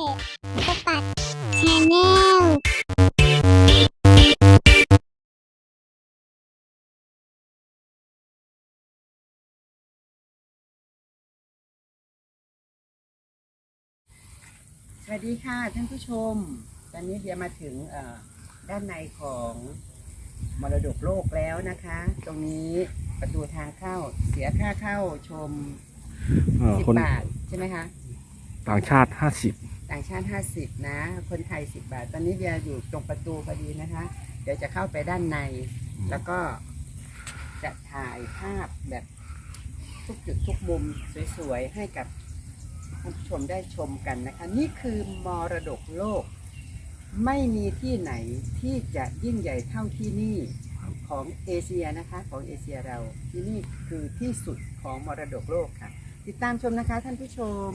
สปัดชาแนลสวัสดีค่ะท่านผู้ชม ตอนนี้เดียมาถึงเอ่อด้านในของมรดกโลกแล้วนะคะ ตรงนี้ประตูทางเข้าเสียค่าเข้าชมเอ่อสิบคนบาทใช่ไหมคะ ต่างชาติห้าสิบต่างชาติ 50 นะ คนไทย 10 บาท ตอนนี้เดียอยู่ตรงประตูพอดีนะคะ เดี๋ยวจะเข้าไปด้านใน แล้วก็จะถ่ายภาพแบบทุกจุดทุกมุมสวยๆ ให้กับท่านผู้ชมได้ชมกันนะคะ นี่คือมรดกโลก ไม่มีที่ไหนที่จะยิ่งใหญ่เท่าที่นี่ของเอเชียนะคะ ของเอเชียเราที่นี่คือที่สุดของมรดกโลกค่ะ ติดตามชมนะคะท่านผู้ชม